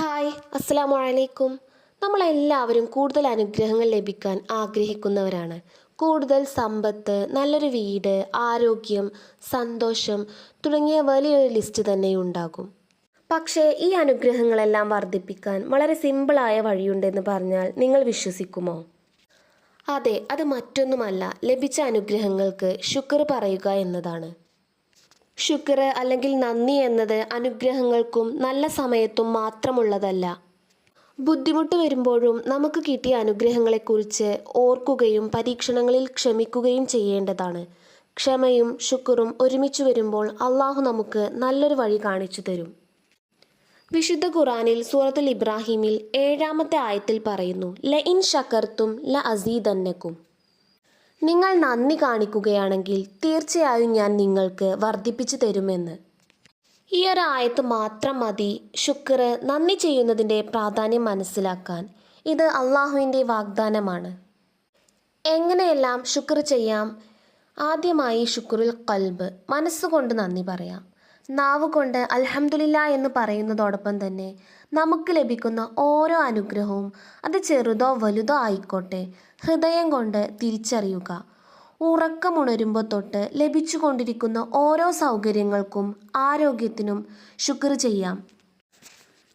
Hi അസ്സലാമു അലൈക്കും നമ്മളെല്ലാവരും കൂടുതൽ അനുഗ്രഹങ്ങൾ ലഭിക്കാൻ ആഗ്രഹിക്കുന്നവരാണ്. കൂടുതൽ സമ്പത്ത് നല്ലൊരു വീട് ആരോഗ്യം സന്തോഷം തുടങ്ങിയ വലിയൊരു ലിസ്റ്റ് തന്നെ ഉണ്ടാകും. പക്ഷേ ഈ അനുഗ്രഹങ്ങളെല്ലാം വർദ്ധിപ്പിക്കാൻ വളരെ സിമ്പിളായ വഴിയുണ്ടെന്ന് പറഞ്ഞാൽ നിങ്ങൾ വിശ്വസിക്കുമോ? അതെ അത് മറ്റൊന്നുമല്ല. ലഭിച്ച അനുഗ്രഹങ്ങൾക്ക് ശുക്ർ പറയുക എന്നതാണ്. ശുക്ർ അല്ലെങ്കിൽ നന്ദി എന്നത് അനുഗ്രഹങ്ങൾക്കും നല്ല സമയത്തും മാത്രമുള്ളതല്ല. ബുദ്ധിമുട്ട് വരുമ്പോഴും നമുക്ക് കിട്ടിയ അനുഗ്രഹങ്ങളെക്കുറിച്ച് ഓർക്കുകയും പരീക്ഷണങ്ങളിൽ ക്ഷമിക്കുകയും ചെയ്യേണ്ടതാണ്. ക്ഷമയും ശുക്റും ഒരുമിച്ച് വരുമ്പോൾ അള്ളാഹു നമുക്ക് നല്ലൊരു വഴി കാണിച്ചു തരും. വിശുദ്ധ ഖുറാനിൽ സൂറത്തുൽ ഇബ്രാഹിമിൽ ഏഴാമത്തെ ആയത്തിൽ പറയുന്നു ല ഇൻ ഷക്കർത്തും ല അസീദന്നക്കും. നിങ്ങൾ നന്ദി കാണിക്കുകയാണെങ്കിൽ തീർച്ചയായും ഞാൻ നിങ്ങൾക്ക് വർദ്ധിപ്പിച്ചു തരുമെന്ന്. ഈ ഒരു ആയത്ത് മാത്രം മതി. ശുക്ർ നന്ദി ചെയ്യുന്നതിന്റെ പ്രാധാന്യം മനസ്സിലാക്കാൻ. ഇത് അള്ളാഹുവിന്റെ വാഗ്ദാനമാണ്. എങ്ങനെയെല്ലാം ശുക്ർ ചെയ്യാം? ആദ്യമായി ശുക്രുൽ കൽബ് മനസ്സുകൊണ്ട് നന്ദി പറയാം. നാവ് കൊണ്ട് അൽഹംദുലില്ല എന്ന് പറയുന്നതോടൊപ്പം തന്നെ നമുക്ക് ലഭിക്കുന്ന ഓരോ അനുഗ്രഹവും അത് ചെറുതോ വലുതോ ആയിക്കോട്ടെ ഹൃദയം കൊണ്ട് തിരിച്ചറിയുക. ഉറക്കമുണരുമ്പോൾ തൊട്ട് ലഭിച്ചുകൊണ്ടിരിക്കുന്ന ഓരോ സൗകര്യങ്ങൾക്കും ആരോഗ്യത്തിനും ശുക്ർ ചെയ്യാം.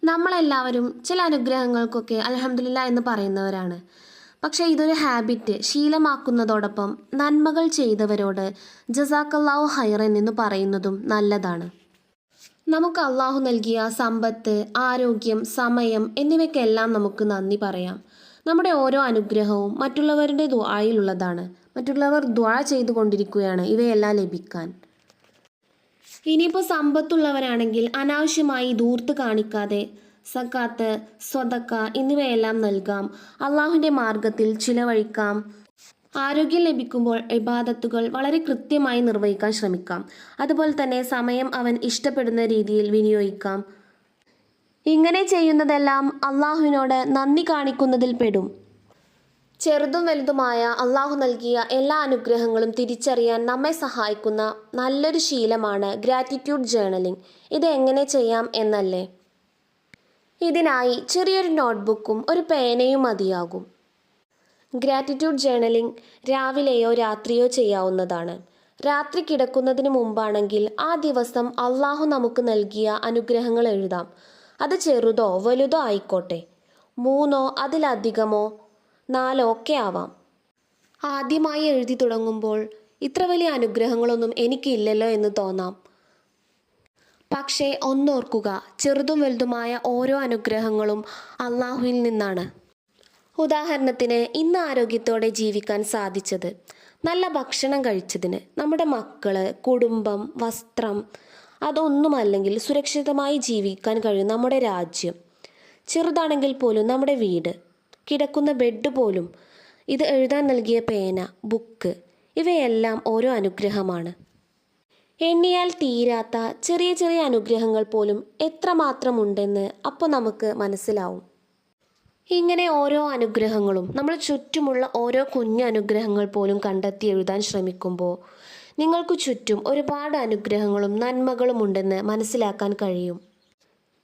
നമ്മളെല്ലാവരും ചില അനുഗ്രഹങ്ങൾക്കൊക്കെ അലഹമില്ല എന്ന് പറയുന്നവരാണ്. പക്ഷേ ഇതൊരു ഹാബിറ്റ് ശീലമാക്കുന്നതോടൊപ്പം നന്മകൾ ചെയ്തവരോട് ജസാക്കല്ലാഹു ഹൈറൻ എന്ന് പറയുന്നതും നല്ലതാണ്. നമുക്ക് അള്ളാഹു നൽകിയ സമ്പത്ത് ആരോഗ്യം സമയം എന്നിവയ്ക്കെല്ലാം നമുക്ക് നന്ദി പറയാം. നമ്മുടെ ഓരോ അനുഗ്രഹവും മറ്റുള്ളവരുടെ ദ്വായിലുള്ളതാണ് മറ്റുള്ളവർ ദ്വാ ചെയ്തുകൊണ്ടിരിക്കുകയാണ്. ഇവയെല്ലാം ലഭിക്കാൻ. ഇനിയിപ്പോൾ സമ്പത്തുള്ളവരാണെങ്കിൽ അനാവശ്യമായി ദൂർത്ത് കാണിക്കാതെ സക്കാത്ത് സ്വതക്ക എന്നിവയെല്ലാം നൽകാം. അള്ളാഹുവിന്റെ മാർഗത്തിൽ ചിലവഴിക്കാം. ആരോഗ്യം ലഭിക്കുമ്പോൾ ഇബാദത്തുകൾ വളരെ കൃത്യമായി നിർവഹിക്കാൻ ശ്രമിക്കാം. അതുപോലെ തന്നെ സമയം അവൻ ഇഷ്ടപ്പെടുന്ന രീതിയിൽ വിനിയോഗിക്കാം. ഇങ്ങനെ ചെയ്യുന്നതെല്ലാം അള്ളാഹുവിനോട് നന്ദി കാണിക്കുന്നതിൽ പെടും. ചെറുതും വലുതുമായ അള്ളാഹു നൽകിയ എല്ലാ അനുഗ്രഹങ്ങളും തിരിച്ചറിയാൻ നമ്മെ സഹായിക്കുന്ന നല്ലൊരു ശീലമാണ് ഗ്രാറ്റിറ്റ്യൂഡ് ജേണലിംഗ് ഇത് എങ്ങനെ ചെയ്യാം എന്നല്ലേ? ഇതിനായി ചെറിയൊരു നോട്ട്ബുക്കും ഒരു പേനയും മതിയാകും. ഗ്രാറ്റിറ്റ്യൂഡ് ജേണലിംഗ് രാവിലെയോ രാത്രിയോ ചെയ്യാവുന്നതാണ്. രാത്രി കിടക്കുന്നതിന് മുമ്പാണെങ്കിൽ ആ ദിവസം അള്ളാഹു നമുക്ക് നൽകിയ അനുഗ്രഹങ്ങൾ എഴുതാം. അത് ചെറുതോ വലുതോ ആയിക്കോട്ടെ. മൂന്നോ അതിലധികമോ നാലോ ഒക്കെ ആവാം. ആദ്യമായി എഴുതി തുടങ്ങുമ്പോൾ ഇത്ര വലിയ അനുഗ്രഹങ്ങളൊന്നും എനിക്കില്ലല്ലോ എന്ന് തോന്നാം. പക്ഷേ ഒന്നോർക്കുക ചെറുതും വലുതുമായ ഓരോ അനുഗ്രഹങ്ങളും അള്ളാഹുവിൽ നിന്നാണ്. ഉദാഹരണത്തിന് ഇന്ന് ആരോഗ്യത്തോടെ ജീവിക്കാൻ സാധിച്ചത്. നല്ല ഭക്ഷണം കഴിച്ചതിന് നമ്മുടെ മക്കൾ കുടുംബം വസ്ത്രം അതൊന്നുമല്ലെങ്കിൽ സുരക്ഷിതമായി ജീവിക്കാൻ കഴിയും നമ്മുടെ രാജ്യം. ചെറുതാണെങ്കിൽ പോലും നമ്മുടെ വീട് കിടക്കുന്ന ബെഡ് പോലും ഇത് എഴുതാൻ നൽകിയ പേന ബുക്ക് ഇവയെല്ലാം ഓരോ അനുഗ്രഹമാണ്. എണ്ണിയാൽ തീരാത്ത ചെറിയ ചെറിയ അനുഗ്രഹങ്ങൾ പോലും എത്രമാത്രമുണ്ടെന്ന് അപ്പോൾ നമുക്ക് മനസ്സിലാവും. ഇങ്ങനെ ഓരോ അനുഗ്രഹങ്ങളും നമ്മൾ ചുറ്റുമുള്ള ഓരോ കുഞ്ഞു അനുഗ്രഹങ്ങൾ പോലും കണ്ടെത്തി എഴുതാൻ ശ്രമിക്കുമ്പോൾ നിങ്ങൾക്ക് ചുറ്റും ഒരുപാട് അനുഗ്രഹങ്ങളും നന്മകളും ഉണ്ടെന്ന് മനസ്സിലാക്കാൻ കഴിയും.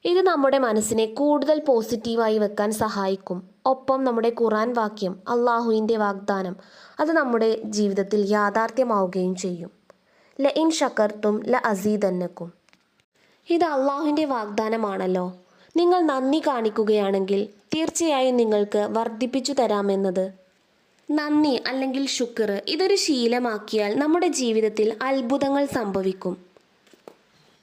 ഇത് നമ്മുടെ മനസ്സിനെ കൂടുതൽ പോസിറ്റീവായി വെക്കാൻ സഹായിക്കും. ഒപ്പം നമ്മുടെ ഖുറാൻ വാക്യം അള്ളാഹുവിന്റെ വാഗ്ദാനം അത് നമ്മുടെ ജീവിതത്തിൽ യാഥാർത്ഥ്യമാവുകയും ചെയ്യും. ല ഇൻ ഷക്കർത്തും ല അസീദന്നക്കും ഇത് അള്ളാഹുവിന്റെ വാഗ്ദാനമാണല്ലോ. നിങ്ങൾ നന്ദി കാണിക്കുകയാണെങ്കിൽ തീർച്ചയായും നിങ്ങൾക്ക് വർദ്ധിപ്പിച്ചു തരാമെന്നത്. നന്ദി അല്ലെങ്കിൽ ശുക്ർ. ഇതൊരു ശീലമാക്കിയാൽ നമ്മുടെ ജീവിതത്തിൽ അത്ഭുതങ്ങൾ സംഭവിക്കും.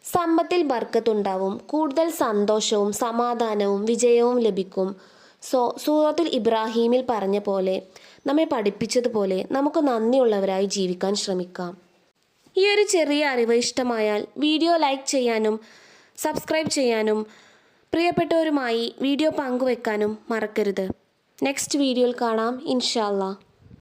സമ്പത്തിൽ ബർക്കത്തുണ്ടാവും. കൂടുതൽ സന്തോഷവും സമാധാനവും വിജയവും ലഭിക്കും. സോ സൂറത്തിൽ ഇബ്രാഹീമിൽ പറഞ്ഞ പോലെ നമ്മെ പഠിപ്പിച്ചതുപോലെ നമുക്ക് നന്ദിയുള്ളവരായി ജീവിക്കാൻ ശ്രമിക്കാം. ഈ ഒരു ചെറിയ അറിവ് ഇഷ്ടമായാൽ വീഡിയോ ലൈക്ക് ചെയ്യാനും സബ്സ്ക്രൈബ് ചെയ്യാനും പ്രിയപ്പെട്ടവരുമായി വീഡിയോ പങ്കുവെക്കാനും മറക്കരുത്. നെക്സ്റ്റ് വീഡിയോയിൽ കാണാം. ഇൻഷാല്ലാ